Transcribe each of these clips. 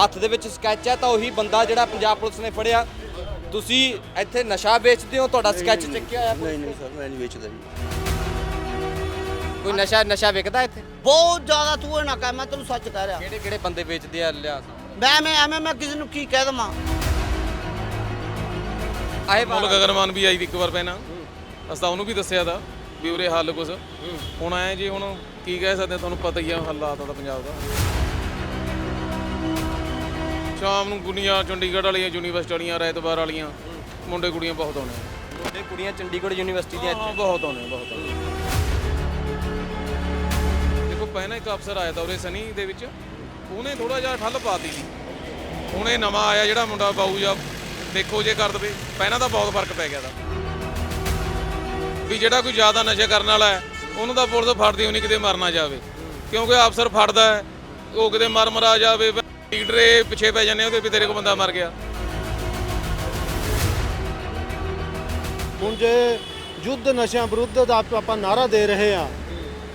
ਹੱਥ ਦੇ ਵਿੱਚ ਸਕੈਚ ਹੈ ਤਾਂ ਉਹੀ ਬੰਦਾ ਜਿਹੜਾ ਪੰਜਾਬ ਪੁਲਿਸ ਨੇ ਫੜਿਆ। ਤੁਸੀਂ ਇੱਥੇ ਨਸ਼ਾ ਵੇਚਦੇ ਹੋ ਤੁਹਾਡਾ ਸਕੈਚ ਚੱਕਿਆ ਹੋਇਆ ਨਹੀਂ ਨਹੀਂ ਸਰ ਮੈਂ ਨਹੀਂ ਵੇਚਦਾ ਜੀ। ਕੋਈ ਨਸ਼ਾ ਨਸ਼ਾ ਵਿਕਦਾ ਇੱਥੇ? ਬਹੁਤ ਜ਼ਿਆਦਾ ਤੂੰ ਇਹ ਨਾ ਕਹਿ ਮੈਂ ਤੈਨੂੰ ਸੱਚ ਕਹਿ ਰਿਹਾ। ਕਿਹੜੇ ਕਿਹੜੇ ਬੰਦੇ ਵੇਚਦੇ ਆ ਲਿਆ ਮੈਂ ਮੈਂ ਐਵੇਂ ਮੈਂ ਕਿਸੇ ਨੂੰ ਕੀ ਕਹਿ ਦਵਾਂ? ਆਏ ਮੁੱਲ ਗਗਨਮਾਨ ਵੀ ਆਈ ਦੀ ਇੱਕ ਵਾਰ ਪਹਿਲਾਂ। ਅਸੀਂ ਤਾਂ ਉਹਨੂੰ ਵੀ ਦੱਸਿਆ ਦਾ ਵੀ ਉਰੇ ਹੱਲ ਕੁਛ। ਹੁਣ ਆਏ ਜੀ ਹੁਣ ਕੀ ਕਹਿ ਸਕਦੇ ਹਾਂ, ਤੁਹਾਨੂੰ ਪਤਾ ਹੀ ਆ ਹਾਲਾਤ ਦਾ ਪੰਜਾਬ ਦਾ। ਸ਼ਾਮ ਨੂੰ ਗੁਨੀਆਂ ਚੰਡੀਗੜ੍ਹ ਵਾਲੀਆਂ ਯੂਨੀਵਰਸਿਟੀ ਵਾਲੀਆਂ ਰੈਤਵਾਰ ਵਾਲੀਆਂ ਮੁੰਡੇ ਕੁੜੀਆਂ ਬਹੁਤ ਆਉਣੇ ਆ। ਮੁੰਡੇ ਕੁੜੀਆਂ ਚੰਡੀਗੜ੍ਹ ਯੂਨੀਵਰਸਿਟੀ ਦੀਆਂ ਹਾਂ ਇੱਥੇ ਬਹੁਤ ਆਉਣੇ ਆ, ਬਹੁਤ ਆਉਣੇ ਦੇਖੋ ਪਹਿਲਾਂ ਇੱਕ ਅਫਸਰ ਆਇਆ ਤਾਂ ਉਰੇ ਸਨੀ ਦੇ ਵਿੱਚ ਉਹਨੇ ਥੋੜਾ ਜਿਹਾ ਠੱਲ ਪਾਤੀ ਸੀ। ਹੁਣ ਇਹ ਨਵਾਂ ਆਇਆ ਜਿਹੜਾ ਮੁੰਡਾ ਬਾਊ ਜਾਂ ਦੇਖੋ ਜੇ ਕਰ ਦਵੇ ਪਹਿਲਾਂ ਤਾਂ ਬਹੁਤ ਫ਼ਰਕ ਪੈ ਗਿਆ ਦਾ ਵੀ ਜਿਹੜਾ ਕੋਈ ਜ਼ਿਆਦਾ ਨਸ਼ਾ ਕਰਨ ਵਾਲਾ ਹੈ ਉਹਨੂੰ ਤਾਂ ਪੁਲਿਸ ਫੜਦੀ ਹੋਣੀ ਕਿਤੇ ਮਰ ਨਾ ਜਾਵੇ। ਕਿਉਂਕਿ ਅਫਸਰ ਫੜਦਾ ਹੈ ਉਹ ਕਿਤੇ ਮਰ ਮਰਾ ਜਾਵੇ ਲੀਡਰੇ ਪਿੱਛੇ ਪੈ ਜਾਂਦੇ ਉਹਦੇ ਵੀ ਤੇਰੇ ਕੋਲ ਬੰਦਾ ਮਰ ਗਿਆ। ਹੁਣ ਜੇ ਯੁੱਧ ਨਸ਼ਿਆਂ ਵਿਰੁੱਧ ਦਾ ਆਪ- ਨਾਰਾ ਦੇ ਰਹੇ ਆ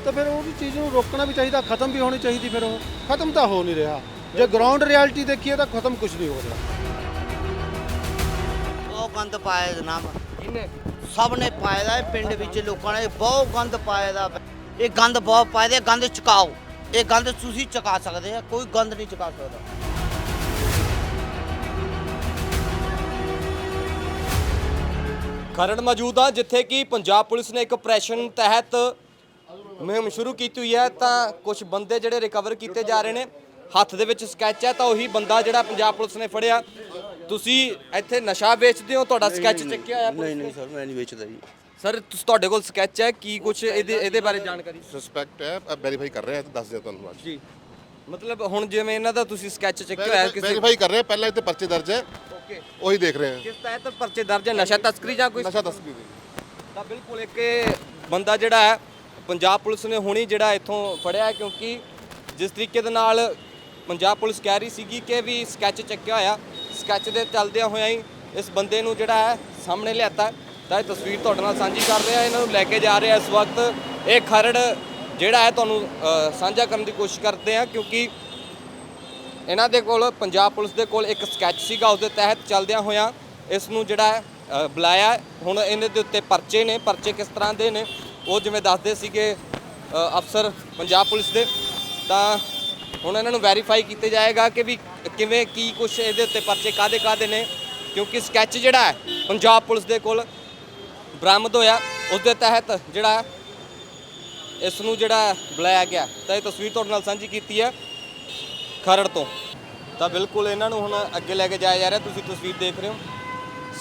ਤਾਂ ਫਿਰ ਉਹ ਵੀ ਚੀਜ਼ ਨੂੰ ਰੋਕਣਾ ਵੀ ਚਾਹੀਦਾ ਖਤਮ ਵੀ ਹੋਣੀ ਚਾਹੀਦੀ ਫਿਰ ਉਹ। ਖਤਮ ਤਾਂ ਹੋ ਨਹੀਂ ਰਿਹਾ। ਜੇ ਗਰਾਊਂਡ ਰਿਐਲਿਟੀ ਦੇਖੀਏ ਤਾਂ ਖਤਮ ਕੁਝ ਨਹੀਂ ਹੋ ਰਿਹਾ। ਬਹੁਤ ਗੰਦ ਪਾਇਆ ਜਨਾਬ ਕਿਹਨੇ ਸਭ ਨੇ ਪਾਇਆ ਪਿੰਡ ਵਿੱਚ ਲੋਕਾਂ ਨੇ ਬਹੁਤ ਗੰਦ ਪਾਇਆ ਦਾ। ਇਹ ਗੰਦ ਬਹੁਤ ਪਾਇਆ ਦਾ ਗੰਦ ਚੁਕਾਓ। ਇਹ ਗੰਦ ਤੁਸੀਂ ਚੁਕਾ ਸਕਦੇ ਆ ਕੋਈ ਗੰਦ ਨਹੀਂ ਚੁਕਾ ਸਕਦਾ। ਖਰੜ ਮੌਜੂਦ ਆ ਜਿੱਥੇ ਕਿ ਪੰਜਾਬ ਪੁਲਿਸ ਨੇ ਇੱਕ ਆਪਰੇਸ਼ਨ ਤਹਿਤ ਮੁਹਿੰਮ ਸ਼ੁਰੂ ਕੀਤੀ ਹੋਈ ਹੈ ਤਾਂ ਕੁਝ ਬੰਦੇ ਜਿਹੜੇ ਰਿਕਵਰ ਕੀਤੇ ਜਾ ਰਹੇ ਨੇ ਹੱਥ ਦੇ ਵਿੱਚ ਸਕੈਚ ਹੈ ਤਾਂ ਉਹੀ ਬੰਦਾ ਜਿਹੜਾ ਪੰਜਾਬ ਪੁਲਿਸ ਨੇ ਫੜਿਆ। ਤੁਸੀਂ ਇੱਥੇ ਨਸ਼ਾ ਵੇਚਦੇ ਹੋ ਤੁਹਾਡਾ ਸਕੈਚ ਚੱਕਿਆ ਹੋਇਆ ਨਹੀਂ ਨਹੀਂ ਸਰ ਮੈਂ ਨਹੀਂ ਵੇਚਦਾ ਜੀ। ਸਰ ਤੁਸ- ਤੁਹਾਡੇ ਕੋਲ ਸਕੈਚ ਹੈ? ਕੀ ਕੁਝ ਇਹਦੇ ਇਹਦੇ ਬਾਰੇ ਜਾਣਕਾਰੀ? ਸਸਪੈਕਟ ਹੈ ਵੈਰੀਫਾਈ ਕਰ ਰਹੇ ਹਾਂ ਤੇ ਦੱਸ ਦਿਓ ਤੁਹਾਨੂੰ ਅੱਜ। ਜੀ। ਮਤਲਬ ਹੁਣ ਜਿਵੇਂ ਇਹਨਾਂ ਦਾ ਤੁਸੀਂ ਸਕੈਚ ਚੱਕਿਆ ਹੋਇਆ ਕਿਸੇ ਵੈਰੀਫਾਈ ਕਰ ਰਹੇ ਪਹਿਲਾਂ ਇੱਥੇ ਪਰਚੇ ਦਰਜ ਹੈ। ਓਕੇ। ਉਹੀ ਦੇਖ ਰਹੇ ਹਾਂ। ਕਿਸ ਤਹਿਤ ਪਰਚੇ ਦਰਜ ਹੈ? ਨਸ਼ਾ ਤਸਕਰੀ ਜਾਂ ਕੋਈ ਨਸ਼ਾ ਤਸਕਰੀ ਦੀ। ਤਾਂ ਬਿਲਕੁਲ ਇੱਕ ਇਹ ਬੰਦਾ ਜਿਹੜਾ ਹੈ ਪੰਜਾਬ ਪੁਲਿਸ ਨੇ ਹੁਣੀ ਜਿਹੜਾ ਇੱਥੋਂ ਫੜਿਆ ਹੈ ਕਿਉਂਕਿ ਜਿਸ ਤਰੀਕੇ ਦੇ ਨਾਲ ਪੰਜਾਬ ਪੁਲਿਸ ਕਹਿ ਰਹੀ ਸੀਗੀ ਕਿ ਵੀ ਸਕੈਚ ਚੱਕਿਆ ਹੋਇਆ ਸਕੈਚ ਦੇ ਚੱਲਦਿਆਂ ਹੋਇਆਂ ਹੀ ਇਸ ਬੰਦੇ ਨੂੰ ਜਿਹੜਾ ਹੈ ਸਾਹਮਣੇ ਲਿਆਤਾ ਤਾਂ ਇਹ ਤਸਵੀਰ ਤੁਹਾਡੇ ਨਾਲ ਸਾਂਝੀ ਕਰ ਰਿਹਾ ਇਹਨਾਂ ਨੂੰ ਲੈ ਕੇ ਜਾ ਰਿਹਾ ਇਸ ਵਕਤ। ਇਹ ਖਰੜ ਜਿਹੜਾ ਹੈ ਤੁਹਾਨੂੰ ਸਾਂਝਾ ਕਰਨ ਦੀ ਕੋਸ਼ਿਸ਼ ਕਰਦੇ ਆ ਕਿਉਂਕਿ ਇਹਨਾਂ ਦੇ ਕੋਲ ਪੰਜਾਬ ਪੁਲਿਸ ਦੇ ਕੋਲ ਇੱਕ ਸਕੈਚ ਸੀਗਾ ਉਸ ਦੇ ਤਹਿਤ ਚੱਲਦਿਆਂ ਹੋਇਆਂ ਇਸ ਨੂੰ ਜਿਹੜਾ ਹੈ, ਬੁਲਾਇਆ। ਹੁਣ ਇਹਨਾਂ ਦੇ ਉੱਤੇ ਪਰਚੇ ਨੇ ਪਰਚੇ ਕਿਸ ਤਰ੍ਹਾਂ ਦੇ ਨੇ ਉਹ ਜਿਵੇਂ ਦੱਸਦੇ ਸੀਗੇ ਅਫਸਰ ਪੰਜਾਬ ਪੁਲਿਸ ਦੇ। ਤਾਂ ਹੁਣ ਇਹਨਾਂ ਨੂੰ ਵੈਰੀਫਾਈ ਕੀਤੇ ਜਾਏਗਾ ਕਿ ਵੀ ਕਿਵੇਂ ਕੀ ਕੁਝ ਇਹਦੇ ਉੱਤੇ ਪਰਚੇ ਕਾਦੇ ਕਾਦੇ ਨੇ ਕਿਉਂਕਿ ਸਕੈਚ ਜਿਹੜਾ ਹੈ ਪੰਜਾਬ ਪੁਲਿਸ ਦੇ ਕੋਲ ਬਰਾਮਦ ਹੋਇਆ। ਉਸ ਦੇ ਤਹਿਤ ਜਿਹੜਾ ਇਸ ਨੂੰ ਜਿਹੜਾ ਬੁਲਾਇਆ ਗਿਆ ਤਾਂ ਇਹ ਤਸਵੀਰ ਤੁਹਾਡੇ ਨਾਲ ਸਾਂਝੀ ਕੀਤੀ ਹੈ ਖਰੜ ਤੋਂ। ਤਾਂ ਬਿਲਕੁਲ ਇਹਨਾਂ ਨੂੰ ਹੁਣ ਅੱਗੇ ਲੈ ਕੇ ਜਾਇਆ ਜਾ ਰਿਹਾ ਤੁਸੀਂ ਤਸਵੀਰ ਦੇਖ ਰਹੇ ਹੋ।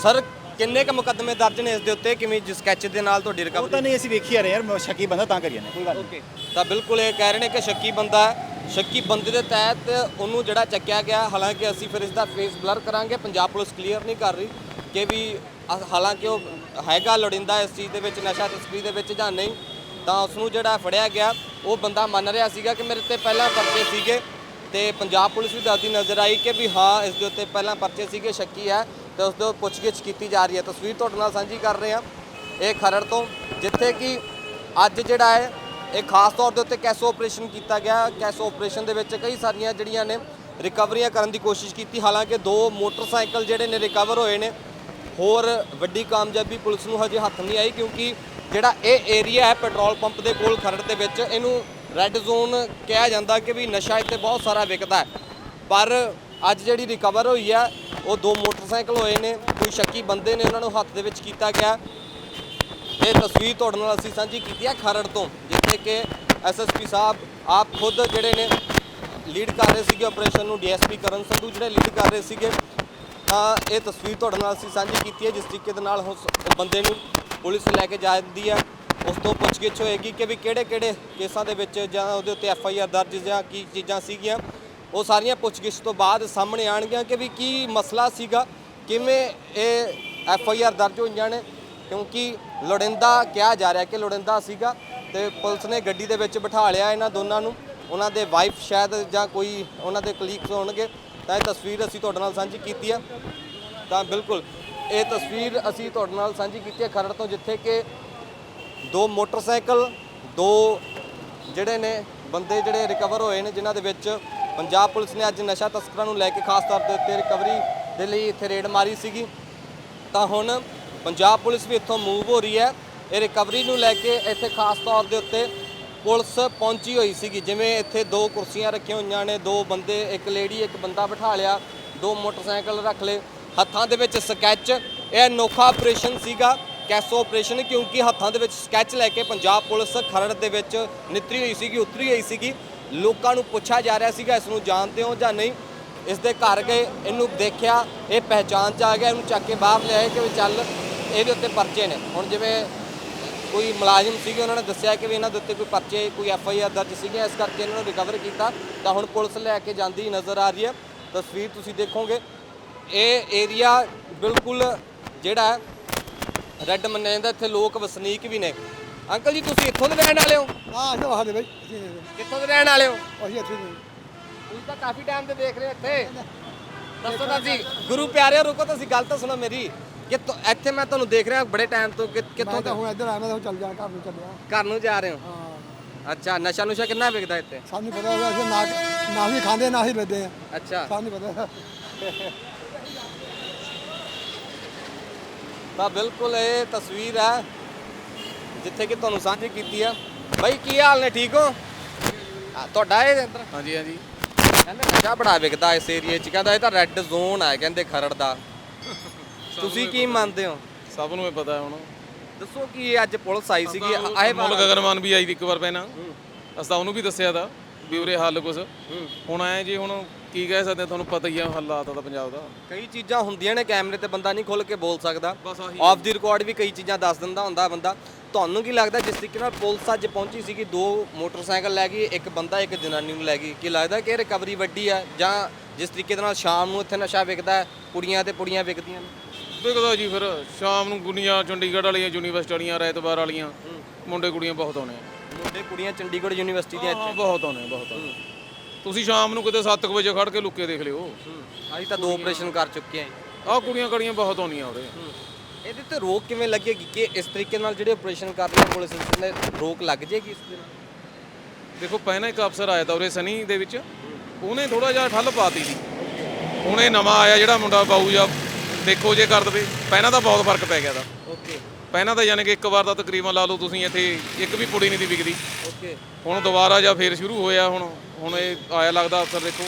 ਸਰ ਕਿੰਨੇ ਕ ਮੁਕੱਦਮੇ ਦਰਜ ਨੇ ਇਸ ਦੇ ਉੱਤੇ? ਕਿਵੇਂ ਜਿਸ ਸਕੈਚ ਦੇ ਨਾਲ ਤੁਹਾਡੀ ਉਹ ਤਾਂ ਰਿਕਵਰੀ ਨਹੀਂ ਅਸੀਂ ਵੇਖੀ ਆ ਰਹੇ ਯਾਰ ਸ਼ੱਕੀ ਬੰਦਾ ਤਾਂ ਕਰੀਏ ਨੇ ਕੋਈ ਗੱਲ ਓਕੇ ਤਾਂ ਬਿਲਕੁਲ ਇਹ ਕਹਿ ਰਹੇ ਨੇ ਕਿ ਸ਼ੱਕੀ ਬੰਦਾ ਸ਼ੱਕੀ ਬੰਦੇ ਦੇ ਤਹਿਤ ਉਹਨੂੰ ਜਿਹੜਾ ਚੱਕਿਆ ਗਿਆ ਹਾਲਾਂਕਿ ਅਸੀਂ ਫਿਰ ਇਸ ਦਾ ਫੇਸ ਬਲਰ ਕਰਾਂਗੇ। ਪੰਜਾਬ ਪੁਲਿਸ ਕਲੀਅਰ ਨਹੀਂ ਕਰ ਰਹੀ ਕਿ ਵੀ ਹਾਲਾਂਕਿ ਉਹ ਹੈਗਾ ਲੋੜਿੰਦਾ ਇਸ ਚੀਜ਼ ਦੇ ਵਿੱਚ, ਨਸ਼ਾ ਤਸਕਰੀ ਦੇ ਵਿੱਚ ਜਾਂ ਨਹੀਂ, ਤਾਂ ਉਸ ਨੂੰ ਜਿਹੜਾ ਫੜਿਆ ਗਿਆ, ਉਹ ਬੰਦਾ ਮੰਨ ਰਿਹਾ ਸੀਗਾ ਕਿ ਮੇਰੇ ਤੇ ਪਹਿਲਾਂ ਪਰਚੇ ਸੀਗੇ ਤੇ ਪੰਜਾਬ ਪੁਲਿਸ ਵੀ ਦੱਸਦੀ ਨਜ਼ਰ ਆਈ ਕਿ ਵੀ ਹਾਂ, ਇਸ ਦੇ ਉੱਤੇ ਪਹਿਲਾਂ ਪਰਚੇ ਸੀਗੇ, ਸ਼ੱਕੀ ਹੈ ਤੇ ਉਸ ਤੋਂ ਪੁੱਛਗਿੱਛ ਕੀਤੀ ਜਾ ਰਹੀ ਹੈ। ਤਸਵੀਰ ਤੁਹਾਡੇ ਨਾਲ ਸਾਂਝੀ ਕਰ ਰਹੇ ਹਾਂ। ਇਹ ਖਰੜ ਤੋਂ, ਜਿੱਥੇ ਕਿ ਅੱਜ ਜਿਹੜਾ ਹੈ, ਇਹ ਖਾਸ ਤੌਰ ਦੇ ਉੱਤੇ ਕੈਸੋ ਆਪਰੇਸ਼ਨ ਕੀਤਾ ਗਿਆ। ਕੈਸੋ ਆਪਰੇਸ਼ਨ ਦੇ ਵਿੱਚ ਕਈ ਸਾਰੀਆਂ ਜਿਹੜੀਆਂ ਨੇ ਰਿਕਵਰੀਆਂ ਕਰਨ ਦੀ ਕੋਸ਼ਿਸ਼ ਕੀਤੀ। ਹਾਲਾਂਕਿ ਦੋ ਮੋਟਰਸਾਈਕਲ ਜਿਹੜੇ ਨੇ ਰਿਕਵਰ ਹੋਏ ਨੇ ਹੋਰ ਵੱਡੀ ਕਾਮਯਾਬੀ ਪੁਲਿਸ ਨੂੰ ਹਜੇ ਹੱਥ ਨਹੀਂ ਆਈ ਕਿਉਂਕਿ ਜਿਹੜਾ ਇਹ ਏਰੀਆ ਹੈ ਪੈਟਰੋਲ ਪੰਪ ਦੇ ਕੋਲ ਖਰੜ ਦੇ ਵਿੱਚ, ਇਹਨੂੰ ਰੈੱਡ ਜ਼ੋਨ ਕਿਹਾ ਜਾਂਦਾ ਕਿ ਵੀ ਨਸ਼ਾ ਇੱਥੇ ਬਹੁਤ ਸਾਰਾ ਵਿਕਦਾ ਹੈ। ਪਰ ਅੱਜ ਜਿਹੜੀ ਰਿਕਵਰ ਹੋਈ ਆ, ਉਹ ਦੋ ਮੋਟਰਸਾਈਕਲ ਹੋਏ ਨੇ, ਕੋਈ ਸ਼ੱਕੀ ਬੰਦੇ ਨੇ ਉਹਨਾਂ ਨੂੰ ਹੱਥ ਦੇ ਵਿੱਚ ਕੀਤਾ ਗਿਆ। ਇਹ ਤਸਵੀਰ ਤੁਹਾਡੇ ਨਾਲ ਅਸੀਂ ਸਾਂਝੀ ਕੀਤੀ ਹੈ ਖਰੜ ਤੋਂ, ਜਿੱਥੇ ਕਿ ਐਸਐਸਪੀ ਸਾਹਿਬ ਆਪ ਖੁਦ ਜਿਹੜੇ ਨੇ ਲੀਡ ਕਰ ਰਹੇ ਸੀਗੇ ਆਪਰੇਸ਼ਨ ਨੂੰ ਡੀਐਸਪੀ ਕਰਨ ਸੰਧੂ ਜਿਹੜੇ ਲੀਡ ਕਰ ਰਹੇ ਸੀਗੇ। ਤਾਂ ਇਹ ਤਸਵੀਰ ਤੁਹਾਡੇ ਨਾਲ ਅਸੀਂ ਸਾਂਝੀ ਕੀਤੀ ਹੈ, ਜਿਸ ਤਰੀਕੇ ਦੇ ਨਾਲ ਉਸ ਬੰਦੇ ਨੂੰ ਪੁਲਿਸ ਲੈ ਕੇ ਜਾਂਦੀ ਹੈ। ਉਸ ਤੋਂ ਪੁੱਛਗਿੱਛ ਹੋਏਗੀ ਕਿ ਵੀ ਕਿਹੜੇ ਕਿਹੜੇ ਕੇਸਾਂ ਦੇ ਵਿੱਚ ਜਾਂ ਉਹਦੇ ਉੱਤੇ ਐਫ ਆਈ ਆਰ ਦਰਜ ਜਾਂ ਕੀ ਚੀਜ਼ਾਂ ਸੀਗੀਆਂ। ਉਹ ਸਾਰੀਆਂ ਪੁੱਛਗਿੱਛ ਤੋਂ ਬਾਅਦ ਸਾਹਮਣੇ ਆਣਗੀਆਂ ਕਿ ਵੀ ਕੀ ਮਸਲਾ ਸੀਗਾ, ਕਿਵੇਂ ਇਹ ਐਫ ਆਈ ਆਰ ਦਰਜ ਹੋਈਆਂ ਨੇ। ਕਿਉਂਕਿ ਲੋੜਿੰਦਾ ਕਿਹਾ ਜਾ ਰਿਹਾ ਕਿ ਲੋੜਿੰਦਾ ਸੀਗਾ ਤੇ ਪੁਲਿਸ ਨੇ ਗੱਡੀ ਦੇ ਵਿੱਚ ਬਿਠਾ ਲਿਆ ਇਹਨਾਂ ਦੋਨਾਂ ਨੂੰ। ਉਹਨਾਂ ਦੇ ਵਾਈਫ ਸ਼ਾਇਦ ਜਾਂ ਕੋਈ ਉਹਨਾਂ ਦੇ ਕਲੀਗਸ ਹੋਣਗੇ। ਤਾਂ ਇਹ ਤਸਵੀਰ ਅਸੀਂ ਤੁਹਾਡੇ ਨਾਲ ਸਾਂਝੀ ਕੀਤੀ ਹੈ ਤਾਂ ਬਿਲਕੁਲ, ਇਹ ਤਸਵੀਰ ਅਸੀਂ ਤੁਹਾਡੇ ਨਾਲ ਸਾਂਝੀ ਕੀਤੀ ਹੈ ਖਰੜ ਤੋਂ, ਜਿੱਥੇ ਕਿ ਦੋ ਮੋਟਰਸਾਈਕਲ, ਦੋ ਜਿਹੜੇ ਨੇ, ਬੰਦੇ ਜਿਹੜੇ ਰਿਕਵਰ ਹੋਏ ਨੇ, ਜਿਨ੍ਹਾਂ ਦੇ ਵਿੱਚ ਪੰਜਾਬ ਪੁਲਿਸ ਨੇ ਅੱਜ ਨਸ਼ਾ ਤਸਕਰਾਂ ਨੂੰ ਲੈ ਕੇ ਖਾਸ ਤੌਰ ਦੇ ਉੱਤੇ ਰਿਕਵਰੀ ਦੇ ਲਈ ਇੱਥੇ ਰੇਡ ਮਾਰੀ ਸੀਗੀ। ਤਾਂ ਹੁਣ ਪੰਜਾਬ ਪੁਲਿਸ ਵੀ ਇੱਥੋਂ ਮੂਵ ਹੋ ਰਹੀ ਹੈ। ਇਹ ਰਿਕਵਰੀ ਨੂੰ ਲੈ ਕੇ ਇੱਥੇ ਖਾਸ ਤੌਰ ਦੇ ਉੱਤੇ ਪੁਲਿਸ ਪਹੁੰਚੀ ਹੋਈ ਸੀਗੀ। ਜਿਵੇਂ ਇੱਥੇ ਦੋ ਕੁਰਸੀਆਂ ਰੱਖੀਆਂ ਹੋਈਆਂ ਨੇ, ਦੋ ਬੰਦੇ, ਇੱਕ ਲੇਡੀ, ਇੱਕ ਬੰਦਾ ਬਿਠਾ ਲਿਆ, ਦੋ ਮੋਟਰਸਾਈਕਲ ਰੱਖ ਲਏ। ਹੱਥਾਂ ਦੇ ਵਿੱਚ ਸਕੈਚ, ਇਹ ਅਨੋਖਾ ਆਪਰੇਸ਼ਨ ਸੀਗਾ। ਕੈਸੋ ਆਪਰੇਸ਼ਨ, ਕਿਉਂਕਿ ਹੱਥਾਂ ਦੇ ਵਿੱਚ ਸਕੈਚ ਲੈ ਕੇ ਪੰਜਾਬ ਪੁਲਿਸ ਖਰੜ ਦੇ ਵਿੱਚ ਨਿਤਰੀ ਹੋਈ ਸੀਗੀ, ਉਤਰੀ ਹੋਈ ਸੀਗੀ। ਲੋਕਾਂ ਨੂੰ ਪੁੱਛਿਆ ਜਾ ਰਿਹਾ ਸੀਗਾ, ਇਸ ਨੂੰ ਜਾਣਦੇ ਹੋ ਜਾਂ ਨਹੀਂ? ਇਸ ਦੇ ਘਰ ਗਏ, ਇਹਨੂੰ ਦੇਖਿਆ, ਇਹ ਪਹਿਚਾਣ ਚ ਆ ਗਿਆ, ਇਹਨੂੰ ਚੱਕ ਕੇ ਬਾਹਰ ਲਿਆਏ ਕਿ ਵੀ ਚੱਲ, ਇਹਦੇ ਉੱਤੇ ਪਰਚੇ ਨੇ। ਹੁਣ ਜਿਵੇਂ ਕੋਈ ਮੁਲਾਜ਼ਮ ਸੀਗੇ ਉਹਨਾਂ ਨੇ ਦੱਸਿਆ ਕਿ ਵੀ ਇਹਨਾਂ ਦੇ ਉੱਤੇ ਕੋਈ ਪਰਚੇ ਕੋਈ ਐਫ ਆਈ ਆਰ ਦਰਜ ਸੀਗੇ ਇਸ ਕਰਕੇ ਇਹਨਾਂ ਨੂੰ ਰਿਕਵਰ ਕੀਤਾ। ਤਾਂ ਹੁਣ ਪੁਲਿਸ ਲੈ ਕੇ ਜਾਂਦੀ ਨਜ਼ਰ ਆ ਰਹੀ ਹੈ। ਤਸਵੀਰ ਤੁਸੀਂ ਦੇਖੋਗੇ। ਇਹ ਏਰੀਆ ਬਿਲਕੁਲ ਜਿਹੜਾ ਰੈੱਡ ਮੰਨਿਆ ਜਾਂਦਾ ਇੱਥੇ ਲੋਕ ਵਸਨੀਕ ਵੀ ਨੇ। ਅੰਕਲ ਜੀ ਤੁਸੀਂ ਇੱਥੋਂ ਦੇ ਰਹਿਣ ਵਾਲੇ ਹੋ? ਹਾਂ ਇਹ ਵਾਲੇ ਬਈ। ਅਸੀਂ ਕਿੱਥੋਂ ਦੇ ਰਹਿਣ ਵਾਲੇ ਹੋ? ਅਸੀਂ ਇੱਥੇ ਨਹੀਂ ਤੁਸੀਂ ਤਾਂ ਕਾਫੀ ਟਾਈਮ ਤੇ ਦੇਖ ਰਹੇ ਹੋ ਇੱਥੇ। ਦੱਸੋ ਤਾਂ ਜੀ। ਗੁਰੂ ਪਿਆਰਿਓ ਰੁਕੋ ਤੁਸੀਂ ਗੱਲ ਤਾਂ ਸੁਣੋ ਮੇਰੀ। ਕਿ ਇੱਥੇ ਮੈਂ ਤੁਹਾਨੂੰ ਦੇਖ ਰਿਹਾ ਬੜੇ ਟਾਈਮ ਤੋਂ ਕਿ- ਕਿੱਥੋਂ ਮੈਂ ਤਾਂ ਤੋਂ ਹੁਣ ਇੱਧਰ ਆਇਆ ਮੈਂ ਤਾਂ ਚੱਲ ਜਾ ਘਰ ਨੂੰ ਚੱਲਿਆ। ਘਰ ਨੂੰ ਜਾ ਰਹੇ ਹੋ? ਹਾਂ। ਅੱਛਾ ਨਸ਼ਾ ਨੁਸ਼ਾ ਕਿੰਨਾ ਵਿਕਦਾ ਇੱਥੇ? ਸਾਨੂੰ ਪਤਾ ਹੋਇਆ ਅਸੀਂ ਨਾ ਨਾ ਹੀ ਖਾਂਦੇ ਨਾ ਹੀ ਵੇਚਦੇ ਆ। ਅੱਛਾ। ਸਾਨੂੰ ਪਤਾ ਤਾਂ। ਬਿਲਕੁਲ ਇਹ ਤਸਵੀਰ ਹੈ ਜਿੱਥੇ ਕਿ ਤੁਹਾਨੂੰ ਸਾਂਝੀ ਕੀਤੀ ਆ। ਬਾਈ ਕੀ ਹਾਲ ਨੇ? ਠੀਕ ਹੋ? ਆ, ਤੁਹਾਡਾ ਇਹ ਅੰਦਰ ਹਾਂਜੀ ਹਾਂਜੀ। ਕਹਿੰਦੇ ਨਸ਼ਾ ਬੜਾ ਵਿਕਦਾ ਇਸ ਏਰੀਏ 'ਚ ਕਹਿੰਦਾ ਇਹ ਤਾਂ ਰੈੱਡ ਜ਼ੋਨ ਹੈ ਕਹਿੰਦੇ ਖਰੜ ਦਾ। ਤੁਸੀਂ ਕੀ ਮੰਨਦੇ ਹੋ? ਸਭ ਨੂੰ ਇਹ ਪਤਾ ਹੈ ਹੁਣ। ਦੱਸੋ ਕਿ ਇਹ ਅੱਜ ਪੁਲਿਸ ਆਈ ਸੀਗੀ? ਆਏ ਮੁੱਲ ਗਗਨਮਾਨ ਵੀ ਆਈ ਦੀ ਇੱਕ ਵਾਰ ਪਹਿਲਾਂ। ਅਸਾਂ ਉਹਨੂੰ ਵੀ ਦੱਸਿਆ ਤਾਂ ਵੀ ਉਰੇ ਹੱਲ ਕੁਛ। ਹੁਣ ਆਏ ਜੀ ਹੁਣ ਕੀ ਕਹਿ ਸਕਦੇ ਤੁਹਾਨੂੰ ਪਤਾ ਹੀ ਆ ਹਾਲਾਤ ਦਾ ਪੰਜਾਬ ਦਾ। ਕਈ ਚੀਜ਼ਾਂ ਹੁੰਦੀਆਂ ਨੇ ਕੈਮਰੇ ਤੇ ਬੰਦਾ ਨਹੀਂ ਖੁੱਲ ਕੇ ਬੋਲ ਸਕਦਾ। ਆਫ ਦੀ ਰਿਕਾਰਡ ਵੀ ਕਈ ਚੀਜ਼ਾਂ ਦੱਸ ਦਿੰਦਾ ਹੁੰਦਾ ਬੰਦਾ। ਤੁਹਾਨੂੰ ਕੀ ਲੱਗਦਾ ਜਿਸ ਤਰੀਕੇ ਨਾਲ ਪੁਲਿਸ ਅੱਜ ਪਹੁੰਚੀ ਸੀਗੀ ਦੋ ਮੋਟਰਸਾਈਕਲ ਲੈ ਗਈ ਇੱਕ ਬੰਦਾ ਇੱਕ ਜਨਾਨੀ ਨੂੰ ਲੈ ਗਈ। ਕੀ ਲੱਗਦਾ ਕਿ ਰਿਕਵਰੀ ਵੱਡੀ ਹੈ ਜਾਂ ਜਿਸ ਤਰੀਕੇ ਦੇ ਨਾਲ ਸ਼ਾਮ ਨੂੰ ਇੱਥੇ ਨਸ਼ਾ ਵਿਕਦਾ ਕੁੜੀਆਂ ਤੇ ਪੁੜੀਆਂ ਵਿਕਦੀਆਂ ਨੇ? ਵਿਕਦਾ ਜੀ ਫਿਰ। ਸ਼ਾਮ ਨੂੰ ਗੁਨੀਆਂ ਚੰਡੀਗੜ੍ਹ ਵਾਲੀਆਂ ਯੂਨੀਵਰਸਿਟੀ ਵਾਲੀਆਂ ਰੈਤਵਾਰ ਵਾਲੀਆਂ ਮੁੰਡੇ ਕੁੜੀਆਂ ਬਹੁਤ ਆਉਣੇ ਆ। ਮੁੰਡੇ ਕੁੜੀਆਂ ਚੰਡੀਗੜ੍ਹ ਯੂਨੀਵਰਸਿਟੀ ਦੀਆਂ ਹਾਂ ਬਹੁਤ ਆਉਣੇ ਬਹੁਤ ਆਉਣੇ ਤੁਸੀਂ ਸ਼ਾਮ ਨੂੰ ਕਿਤੇ 7 ਵਜੇ ਖੜ ਕੇ ਲੁੱਕੇ ਦੇਖ ਲਿਓ। ਅਸੀਂ ਤਾਂ ਦੋ ਆਪਰੇਸ਼ਨ ਕਰ ਚੁੱਕੇ ਹਾਂ ਆਹ ਕੁੜੀਆਂ ਕੜੀਆਂ ਬਹੁਤ ਆਉਣੀਆਂ ਉਰੇ। ਇਹਦੇ ਤੇ ਰੋਕ ਕਿਵੇਂ ਲੱਗੇਗੀ ਕਿ ਇਸ ਤਰੀਕੇ ਨਾਲ ਜਿਹੜੇ ਆਪਰੇਸ਼ਨ ਕਰ ਰਹੀ ਹੈ ਪੁਲਿਸ ਨੇ ਰੋਕ ਲੱਗ ਜੇਗੀ ਇਸ ਦੇ ਨਾਲ ਦੇਖੋ ਪਹਿਲਾਂ ਇੱਕ ਅਫਸਰ ਆਇਆ ਤਾਂ ਉਰੇ ਸਨੀ ਦੇ ਵਿੱਚ। ਉਹਨੇ ਥੋੜਾ ਜਿਹਾ ਠੱਲ ਪਾਤੀ ਸੀ। ਹੁਣ ਇਹ ਨਵਾਂ ਆਇਆ ਜਿਹੜਾ ਮੁੰਡਾ ਬਾਊ ਜਾਂ ਦੇਖੋ ਜੇ ਕਰ ਦਵੇ ਪਹਿਲਾਂ ਤਾਂ ਬਹੁਤ ਫ਼ਰਕ ਪੈ ਗਿਆ ਦਾ ਓਕੇ। ਪਹਿਲਾਂ ਤਾਂ ਯਾਨੀ ਕਿ ਇੱਕ ਵਾਰ ਦਾ ਤਕਰੀਬਨ ਲਾ ਲਓ ਤੁਸੀਂ ਇੱਥੇ ਇੱਕ ਵੀ ਪੁੜੀ ਨਹੀਂ ਦੀ ਵਿਕਦੀ। ਓਕੇ। ਹੁਣ ਦੁਬਾਰਾ ਜਾਂ ਫੇਰ ਸ਼ੁਰੂ ਹੋਇਆ ਹੁਣ ਹੁਣ ਇਹ ਆਇਆ ਲੱਗਦਾ ਅਫਸਰ ਦੇਖੋ।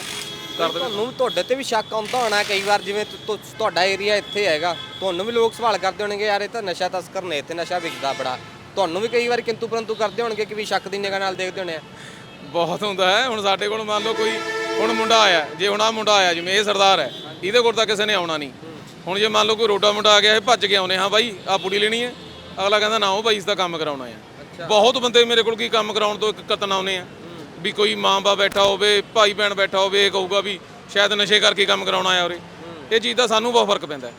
ਕਰ ਦੇਵੇ। ਤੁਹਾਨੂੰ ਤੁਹਾਡੇ ਤੇ ਵੀ ਸ਼ੱਕ ਆਉਂਦਾ ਹੋਣਾ ਕਈ ਵਾਰ ਜਿਵੇਂ ਤੁ- ਤੁ- ਤੁਹਾਡਾ ਏਰੀਆ ਇੱਥੇ ਹੈਗਾ। ਤੁਹਾਨੂੰ ਵੀ ਲੋਕ ਸਵਾਲ ਕਰਦੇ ਹੋਣਗੇ ਯਾਰ ਇਹ ਤਾਂ ਨਸ਼ਾ ਤਸਕਰ ਨੇ ਇੱਥੇ ਨਸ਼ਾ ਵਿਕਦਾ ਬੜਾ। ਤੁਹਾਨੂੰ ਵੀ ਕਈ ਵਾਰ ਕਿੰਤੂ ਪਰੰਤੂ ਕਰਦੇ ਹੋਣਗੇ ਕਿ ਵੀ ਸ਼ੱਕ ਦੀ ਨਿਗਾਹ ਨਾਲ ਦੇਖਦੇ ਹੋਣੇ ਆ। ਬਹੁਤ ਹੁੰਦਾ ਹੈ। ਹੁਣ ਸਾਡੇ ਕੋਲ ਮੰਨ ਲਓ ਕੋਈ ਹੁਣ ਮੁੰਡਾ ਆਇਆ ਜੇ ਹੁਣ ਆ ਮੁੰਡਾ ਆਇਆ ਜਿਵੇਂ ਇਹ ਸਰਦਾਰ ਹੈ ਇਹਦੇ ਕੋਲ ਤਾਂ ਕਿਸੇ ਨੇ ਆਉਣਾ ਨਹੀਂ। ਹੁਣ ਜੇ ਮੰਨ ਲਓ ਕੋਈ ਰੋਡਾ ਮੁੰਡਾ ਆ ਗਿਆ ਇਹ ਭੱਜ ਕੇ ਆਉਨੇ ਹਾਂ ਬਾਈ ਆ ਪੁੜੀ ਲੈਣੀ ਹੈ। ਅਗਲਾ ਕਹਿੰਦਾ ਨਾ ਉਹ ਬਾਈ ਇਸ ਦਾ ਕੰਮ ਕਰਾਉਣਾ ਹੈ। ਬਹੁਤ ਬੰਦੇ ਮੇਰੇ ਕੋਲ ਕੀ ਕੰਮ ਕਰਾਉਣ ਤੋਂ ਇੱਕ ਕਤਨ ਆਉਨੇ ਆ। ਵੀ ਕੋਈ ਮਾਂ ਬਾਪ ਬੈਠਾ ਹੋਵੇ ਭਾਈ ਭੈਣ ਬੈਠਾ ਹੋਵੇ ਇਹ ਕਹੂਗਾ ਵੀ ਸ਼ਾਇਦ ਨਸ਼ੇ ਕਰਕੇ ਕੰਮ ਕਰਾਉਣਾ ਆ ਉਰੇ। ਇਹ ਚੀਜ਼ ਦਾ ਸਾਨੂੰ ਬਹੁਤ ਫ਼ਰਕ ਪੈਂਦਾ ਹੈ।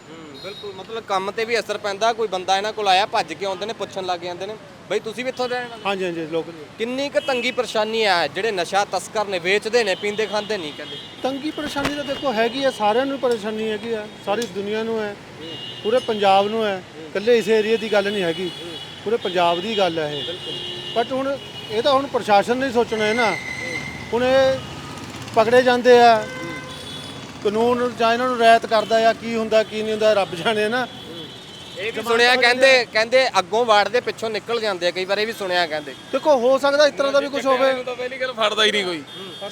ਬਿਲਕੁਲ ਮਤਲਬ ਕੰਮ ਤੇ ਵੀ ਅਸਰ ਪੈਂਦਾ ਕੋਈ ਬੰਦਾ ਇਹਨਾਂ ਕੋਲ ਆਇਆ ਭੱਜ ਕੇ ਆਉਂਦੇ ਨੇ ਪੁੱਛਣ ਲੱਗ ਜਾਂਦੇ ਨੇ। ਬਈ ਤੁਸੀਂ ਵੀ ਇੱਥੋਂ ਦੇ ਰਹਿਣ ਵਾਲੇ? ਹਾਂਜੀ ਹਾਂਜੀ ਲੋਕਲ ਕਿੰਨੀ ਕੁ ਤੰਗੀ ਪਰੇਸ਼ਾਨੀ ਆ ਜਿਹੜੇ ਨਸ਼ਾ ਤਸਕਰ ਨੇ ਵੇਚਦੇ ਨੇ ਪੀਂਦੇ ਖਾਂਦੇ ਨਹੀਂ ਕਹਿੰਦੇ? ਤੰਗੀ ਪਰੇਸ਼ਾਨੀ ਤਾਂ ਦੇਖੋ ਹੈਗੀ ਹੈ ਸਾਰਿਆਂ ਨੂੰ ਪਰੇਸ਼ਾਨੀ ਹੈਗੀ ਆ ਸਾਰੀ ਦੁਨੀਆ ਨੂੰ ਹੈ ਪੂਰੇ ਪੰਜਾਬ ਨੂੰ ਹੈ ਇਕੱਲੇ ਇਸ ਏਰੀਆ ਦੀ ਗੱਲ ਨਹੀਂ ਹੈਗੀ ਪੂਰੇ ਪੰਜਾਬ ਦੀ ਗੱਲ ਹੈ ਇਹ। ਬਟ ਹੁਣ ਇਹ ਤਾਂ ਹੁਣ ਪ੍ਰਸ਼ਾਸਨ ਨੇ ਹੀ ਸੋਚਣਾ ਹੈ ਨਾ ਹੁਣ ਇਹ ਪਕੜੇ ਜਾਂਦੇ ਆ ਕਾਨੂੰਨ ਜਾਂ ਇਹਨਾਂ ਨੂੰ ਰਿਆਇਤ ਕਰਦਾ ਆ ਕੀ ਹੁੰਦਾ ਕੀ ਨਹੀਂ ਹੁੰਦਾ ਰੱਬ ਜਾਣੇ ਨਾ। ਇਹ ਵੀ ਸੁਣਿਆ ਕਹਿੰਦੇ ਕਹਿੰਦੇ ਅੱਗੋਂ ਵਾੜ ਦੇ ਪਿੱਛੋਂ ਨਿਕਲ ਜਾਂਦੇ ਆ ਕਈ ਵਾਰ ਇਹ ਵੀ ਸੁਣਿਆ ਕਹਿੰਦੇ। ਦੇਖੋ ਹੋ ਸਕਦਾ ਇਸ ਤਰ੍ਹਾਂ ਦਾ ਵੀ ਕੁਝ ਹੋਵੇ। ਤਾਂ ਪਹਿਲੀ ਗੱਲ ਫੜਦਾ ਹੀ ਨਹੀਂ ਕੋਈ।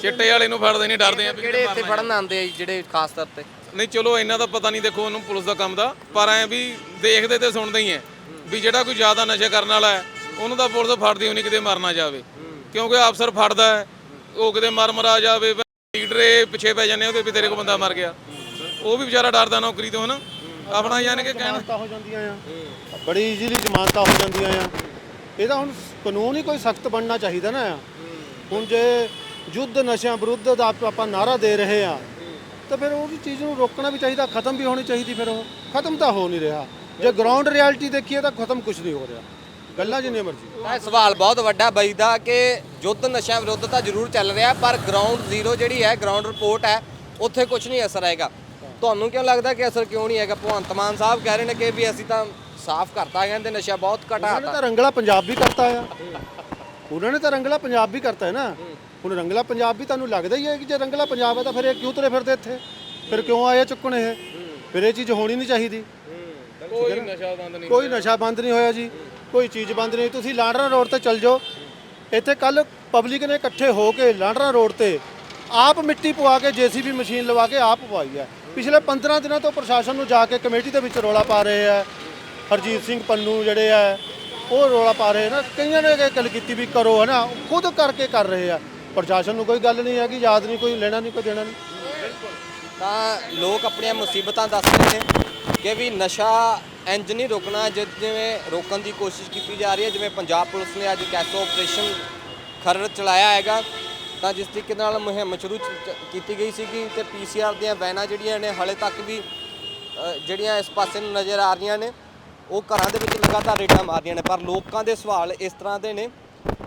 ਚਿੱਟੇ ਵਾਲੇ ਨੂੰ ਫੜਦੇ ਨਹੀਂ ਡਰਦੇ ਆ ਵੀ ਕਿਹੜੇ ਇੱਥੇ ਫੜਨ ਆਉਂਦੇ ਆ ਜੀ, ਜਿਹੜੇ ਖਾਸ ਤੌਰ ਤੇ? ਨਹੀਂ ਚਲੋ ਇਹਨਾਂ ਦਾ ਪਤਾ ਨਹੀਂ ਦੇਖੋ ਉਹਨੂੰ ਪੁਲਿਸ ਦਾ ਕੰਮ ਦਾ। ਪਰ ਐ ਵੀ ਦੇਖਦੇ ਤੇ ਸੁਣਦੇ ਹੀ ਐ ਵੀ ਜਿਹੜਾ ਕੋਈ ਜ਼ਿਆਦਾ ਨਸ਼ਾ ਕਰਨ ਵਾਲਾ ਹੈ ਉਹਨੂੰ ਤਾਂ ਪੁਲਿਸ ਫੜਦੀ ਹੋਣੀ ਕਿਤੇ ਮਰ ਨਾ ਜਾਵੇ। ਕਿਉਂਕਿ ਅਫਸਰ ਫੜਦਾ ਹੈ ਉਹ ਕਿਤੇ ਮਰ ਮਰਾ ਜਾਵੇ ਲੀਡਰੇ ਪਿੱਛੇ ਪੈ ਜਾਂਦੇ ਉਹਦੇ ਵੀ ਤੇਰੇ ਕੋਲ ਬੰਦਾ ਮਰ ਗਿਆ। ਉਹ ਵੀ ਵਿਚਾਰਾ ਡਰਦਾ ਨੌਕਰੀ ਤੋਂ, ਹਨਾ? ਆਪਣਾ ਯਾਨੀ ਕਿ ਕਹਿਣ ਜ਼ਮਾਨਤਾਂ ਹੋ ਜਾਂਦੀਆਂ ਆ। ਬੜੀ ਈਜ਼ੀਲੀ ਜ਼ਮਾਨਤਾਂ ਹੋ ਜਾਂਦੀਆਂ ਆ। ਇਹਦਾ ਹੁਣ ਕਾਨੂੰਨ ਹੀ ਕੋਈ ਸਖਤ ਬਣਨਾ ਚਾਹੀਦਾ ਨਾ ਹੁਣ ਜੇ ਯੁੱਧ ਨਸ਼ਿਆਂ ਵਿਰੁੱਧ ਦਾ ਆਪ- ਆਪਾਂ ਨਾਰਾ ਦੇ ਰਹੇ ਆ, ਤਾਂ ਫਿਰ ਉਹ ਚੀਜ਼ ਨੂੰ ਰੋਕਣਾ ਵੀ ਚਾਹੀਦਾ, ਖਤਮ ਵੀ ਹੋਣੀ ਚਾਹੀਦੀ ਫਿਰ ਉਹ। ਖਤਮ ਤਾਂ ਹੋ ਨਹੀਂ ਰਿਹਾ। ਜੇ ਗਰਾਊਂਡ ਰਿਐਲਿਟੀ ਦੇਖੀਏ ਤਾਂ ਖਤਮ ਕੁਝ ਨਹੀਂ ਹੋ ਰਿਹਾ। ਗੱਲਾਂ ਜਿੰਨੇ ਮਰਜ਼ੀ। ਇਹ ਸਵਾਲ ਬਹੁਤ ਵੱਡਾ ਬਈ ਦਾ ਕਿ ਯੁੱਧ ਨਸ਼ਿਆਂ ਵਿਰੁੱਧ ਤਾਂ ਜ਼ਰੂਰ ਚੱਲ ਰਿਹਾ ਪਰ ਗਰਾਊਂਡ ਜ਼ੀਰੋ ਜਿਹੜੀ ਹੈ ਗਰਾਊਂਡ ਰਿਪੋਰਟ ਹੈ ਉੱਥੇ ਕੁਝ ਨਹੀਂ ਅਸਰ ਆਏਗਾ ਤੁਹਾਨੂੰ ਕਿਉਂ ਲੱਗਦਾ ਕਿ ਅਸਰ ਕਿਉਂ ਨਹੀਂ ਹੈਗਾ? ਭਗਵੰਤ ਮਾਨ ਸਾਹਿਬ ਕਹਿ ਰਹੇ ਨੇ ਕਿ ਵੀ ਅਸੀਂ ਤਾਂ ਸਾਫ਼ ਕਰਤਾ ਕਹਿੰਦੇ ਨਸ਼ਾ ਬਹੁਤ ਉਹਨਾਂ ਨੇ ਘਟਾਤਾ ਤਾਂ ਰੰਗਲਾ ਪੰਜਾਬ ਵੀ ਕਰਤਾ ਆ। ਉਹਨਾਂ ਨੇ ਤਾਂ ਰੰਗਲਾ ਪੰਜਾਬ ਵੀ ਕਰਤਾ ਹੈ ਨਾ। ਹੁਣ ਰੰਗਲਾ ਪੰਜਾਬ ਵੀ ਤੁਹਾਨੂੰ ਲੱਗਦਾ ਹੀ ਹੈ ਕਿ ਜੇ ਰੰਗਲਾ ਪੰਜਾਬ ਹੈ ਤਾਂ ਫਿਰ ਇਹ ਕਿਉਂ ਤੁਰੇ ਫਿਰਦੇ ਇੱਥੇ? ਫਿਰ ਕਿਉਂ ਆਏ ਚੁੱਕਣ ਇਹ? ਫਿਰ ਇਹ ਚੀਜ਼ ਹੋਣੀ ਨਹੀਂ ਚਾਹੀਦੀ। ਕੋਈ ਨਸ਼ਾ ਬੰਦ ਨਹੀਂ ਕੋਈ ਨਸ਼ਾ ਬੰਦ ਨਹੀਂ ਹੋਇਆ ਜੀ। ਕੋਈ ਚੀਜ਼ ਬੰਦ ਨਹੀਂ ਤੁਸੀਂ ਲਾਂਡਰਾ ਰੋਡ ਤੇ ਚੱਲ ਜਾਓ। ਇੱਥੇ ਕੱਲ ਪਬਲਿਕ ਨੇ ਇਕੱਠੇ ਹੋ ਕੇ ਲਾਂਡਰਾ ਰੋਡ ਤੇ ਆਪ ਮਿੱਟੀ ਪਵਾ ਕੇ ਜੀਸੀਬੀ ਮਸ਼ੀਨ ਲਵਾ ਕੇ ਆਪ ਪਵਾਈ ਹੈ। ਪਿਛਲੇ 15 ਦਿਨਾਂ ਤੋਂ ਪ੍ਰਸ਼ਾਸਨ ਨੂੰ ਜਾ ਕੇ ਕਮੇਟੀ ਦੇ ਵਿੱਚ ਰੋਲਾ ਪਾ ਰਹੇ ਆ ਹਰਜੀਤ ਸਿੰਘ ਪੰਨੂ ਜਿਹੜੇ ਆ ਉਹ ਰੋਲਾ ਪਾ ਰਹੇ ਨਾ। ਕਈਆਂ ਨੇ ਗੱਲ ਕੀਤੀ ਵੀ ਕਰੋ ਹੈ ਨਾ। ਖੁਦ ਕਰਕੇ ਕਰ ਰਹੇ ਆ ਪ੍ਰਸ਼ਾਸਨ ਨੂੰ ਕੋਈ ਗੱਲ ਨਹੀਂ ਹੈਗੀ ਯਾਦ ਨਹੀਂ, ਕੋਈ ਲੈਣਾ ਨਹੀਂ, ਕੋਈ ਦੇਣਾ ਨਹੀਂ। ਤਾਂ ਲੋਕ ਆਪਣੀਆਂ ਮੁਸੀਬਤਾਂ ਦੱਸ ਰਹੇ ਨੇ ਕਿ ਵੀ ਨਸ਼ਾ ਇੰਜ ਨਹੀਂ ਰੋਕਣਾ ਜਿਵੇਂ ਰੋਕਣ ਦੀ ਕੋਸ਼ਿਸ਼ ਕੀਤੀ ਜਾ ਰਹੀ ਹੈ, ਜਿਵੇਂ ਪੰਜਾਬ ਪੁਲਿਸ ਨੇ ਅੱਜ ਕੈਸੋ ਆਪਰੇਸ਼ਨ ਖਰੜ ਚਲਾਇਆ ਹੈਗਾ, ਤਾਂ ਜਿਸ ਤਰੀਕੇ ਨਾਲ ਮੁਹਿੰਮ ਸ਼ੁਰੂ ਕੀਤੀ ਗਈ ਸੀਗੀ ਤੇ ਪੀਸੀਆਰ ਦੀਆਂ ਵੈਨਾਂ ਜਿਹੜੀਆਂ ਨੇ ਹਾਲੇ ਤੱਕ ਵੀ ਜਿਹੜੀਆਂ ਇਸ ਪਾਸੇ ਨੂੰ ਨਜ਼ਰ ਆ ਰਹੀਆਂ ਨੇ, ਉਹ ਘਰਾਂ ਦੇ ਵਿੱਚ ਲਗਾਤਾਰ ਰੇਡਾਂ ਮਾਰਦੀਆਂ ਨੇ। ਪਰ ਲੋਕਾਂ ਦੇ ਸਵਾਲ ਇਸ ਤਰ੍ਹਾਂ ਦੇ ਨੇ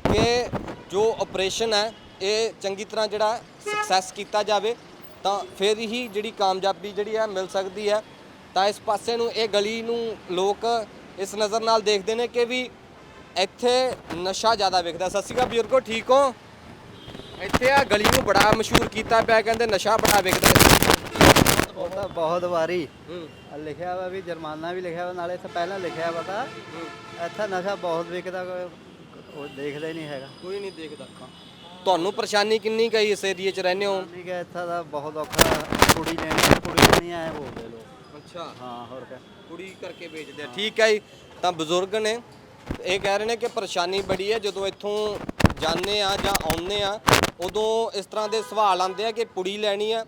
ਕਿ ਜੋ ਆਪਰੇਸ਼ਨ ਹੈ, ਇਹ ਚੰਗੀ ਤਰ੍ਹਾਂ ਜਿਹੜਾ ਸਕਸੈਸ ਕੀਤਾ ਜਾਵੇ ਤਾਂ ਫਿਰ ਹੀ ਜਿਹੜੀ ਕਾਮਯਾਬੀ ਜਿਹੜੀ ਹੈ ਮਿਲ ਸਕਦੀ ਹੈ ਤਾਂ ਇਸ ਪਾਸੇ ਨੂੰ ਇਹ ਗਲੀ ਨੂੰ ਲੋਕ ਇਸ ਨਜ਼ਰ ਨਾਲ ਦੇਖਦੇ ਨੇ ਕਿ ਵੀ ਇੱਥੇ ਨਸ਼ਾ ਜ਼ਿਆਦਾ ਵਿਕਦਾ ਸਤਿ ਸ਼੍ਰੀ ਅਕਾਲ ਬਜ਼ੁਰਗੋ ਠੀਕ ਹੋ? ਇੱਥੇ ਆ ਗਲੀ ਨੂੰ ਬੜਾ ਮਸ਼ਹੂਰ ਕੀਤਾ ਪਿਆ ਕਹਿੰਦੇ ਨਸ਼ਾ ਬੜਾ ਵਿਕਦਾ। ਉਹ ਤਾਂ ਬਹੁਤ ਵਾਰੀ। ਲਿਖਿਆ ਵਾ ਵੀ ਜੁਰਮਾਨਾ ਵੀ ਲਿਖਿਆ ਵਾ ਨਾਲੇ ਇੱਥੇ ਪਹਿਲਾਂ ਲਿਖਿਆ ਵਾ ਤਾਂ। ਇੱਥੇ ਨਸ਼ਾ ਬਹੁਤ ਵਿਕਦਾ ਕੋਈ ਉਹ ਦੇਖਦਾ ਹੀ ਨਹੀਂ ਹੈਗਾ। ਕੋਈ ਨਹੀਂ ਦੇਖਦਾ। ਤੁਹਾਨੂੰ ਪਰੇਸ਼ਾਨੀ ਕਿੰਨੀ ਕਈ ਇਸ ਏਰੀਏ 'ਚ ਰਹਿੰਦੇ ਹੋ? ਠੀਕ ਹੈ ਇੱਥੇ ਦਾ ਬਹੁਤ ਔਖਾ ਕੁੜੀ ਲੈਣੀ ਕੁੜੀ ਲੈਣੀ ਆਏ ਬੋਲਦੇ ਲੋਕ ਅੱਛਾ। ਹਾਂ ਹੋਰ ਕਿਆ। ਕੁੜੀ ਕਰਕੇ ਵੇਚਦੇ ਆ। ਠੀਕ ਹੈ ਜੀ ਤਾਂ ਬਜ਼ੁਰਗ ਨੇ ਇਹ ਕਹਿ ਰਹੇ ਨੇ ਕਿ ਪਰੇਸ਼ਾਨੀ ਬੜੀ ਹੈ ਜਦੋਂ ਇੱਥੋਂ ਜਾਂਦੇ ਆ ਜਾਂ ਆਉਂਦੇ ਆ ਉਦੋਂ ਇਸ ਤਰ੍ਹਾਂ ਦੇ ਸਵਾਲ ਆਉਂਦੇ ਆ ਕਿ ਪੁੜੀ ਲੈਣੀ ਆ